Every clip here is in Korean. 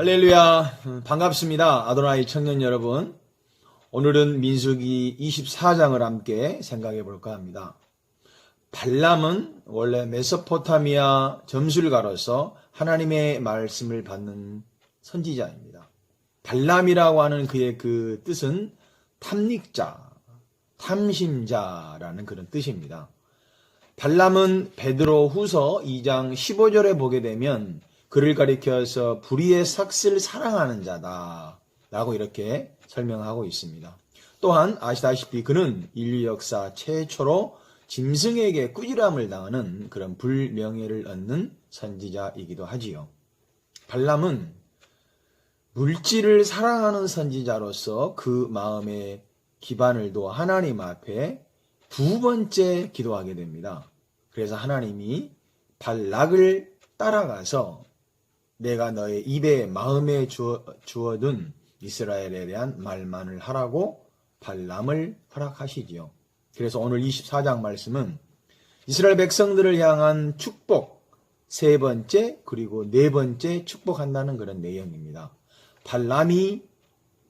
할렐루야. 음, 반갑습니다 아도나이 청년 여러분. 오늘은 민수기 24장을 함께 생각해 볼까 합니다. 발람은 원래 메소포타미아 점술가로서 하나님의 말씀을 받는 선지자입니다. 발람이라고 하는 그의 그 뜻은 탐닉자 탐심자라는 그런 뜻입니다 발람은 베드로 후서 2장 15절에 보게 되면 그를 가리켜서 불의의 삭슬 사랑하는 자다. 라고 이렇게 설명하고 있습니다. 또한 아시다시피 그는 인류 역사 최초로 짐승에게 꾸지람을 당하는 그런 불명예를 얻는 선지자이기도 하지요. 발람은 물질을 사랑하는 선지자로서 그 마음의 기반을 둬 하나님 앞에 두 번째 기도하게 됩니다. 그래서 하나님이 발락을 따라가서 내가 너의 입에 마음에 주어, 주어둔 이스라엘에 대한 말만을 하라고 발람을 허락하시지요. 그래서 오늘 24장 말씀은 이스라엘 백성들을 향한 축복 세 번째 그리고 네 번째 축복한다는 그런 내용입니다. 발람이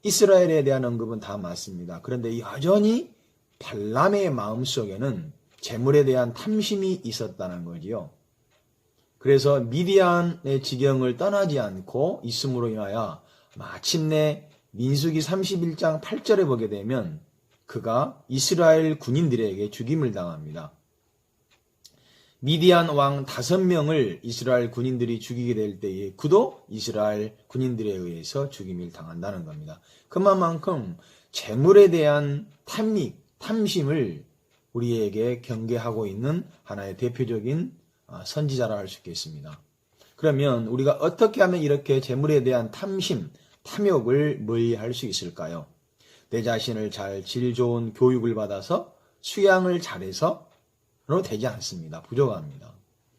이스라엘에 대한 언급은 다 맞습니다. 그런데 여전히 발람의 마음속에는 재물에 대한 탐심이 있었다는 거지요. 그래서 미디안의 지경을 떠나지 않고 있음으로 인하여 마침내 민수기 31장 8절에 보게 되면 그가 이스라엘 군인들에게 죽임을 당합니다. 미디안 왕 다섯 명을 이스라엘 군인들이 죽이게 될 때에 그도 이스라엘 군인들에 의해서 죽임을 당한다는 겁니다. 그만큼 재물에 대한 탐닉, 탐심을 우리에게 경계하고 있는 하나의 대표적인 아, 선지자라 할 수 있겠습니다. 그러면 우리가 어떻게 하면 이렇게 재물에 대한 탐심, 탐욕을 멀리할 수 있을까요? 내 자신을 잘 질 좋은 교육을 받아서 수양을 잘해서로 되지 않습니다. 부족합니다.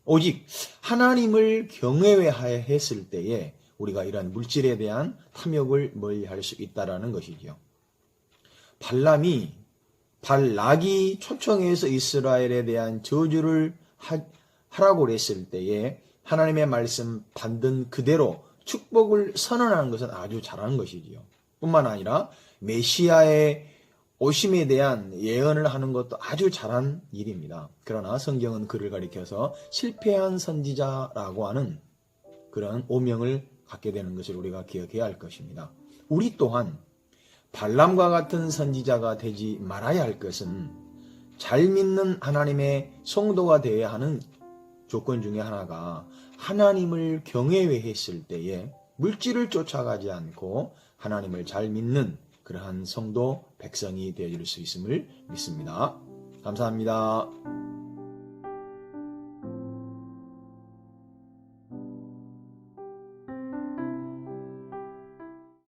오직 하나님을 경외했을 때에 우리가 이런 물질에 대한 탐욕을 멀리할 수 있다라는 것이지요. 발람이 발락이 초청해서 이스라엘에 대한 저주를 하, 하라고 그랬을 때에 하나님의 말씀 받은 그대로 축복을 선언하는 것은 아주 잘하는 것이지요. 뿐만 아니라 메시아의 오심에 대한 예언을 하는 것도 아주 잘한 일입니다. 그러나 성경은 그를 가리켜서 실패한 선지자라고 하는 그런 오명을 갖게 되는 것을 우리가 기억해야 할 것입니다. 우리 또한 발람과 같은 선지자가 되지 말아야 할 것은 잘 믿는 하나님의 성도가 되어야 하는 조건 중에 하나가 하나님을 경외했을 때에 물질을 쫓아가지 않고 하나님을 잘 믿는 그러한 성도 백성이 되어질 수 있음을 믿습니다. 감사합니다.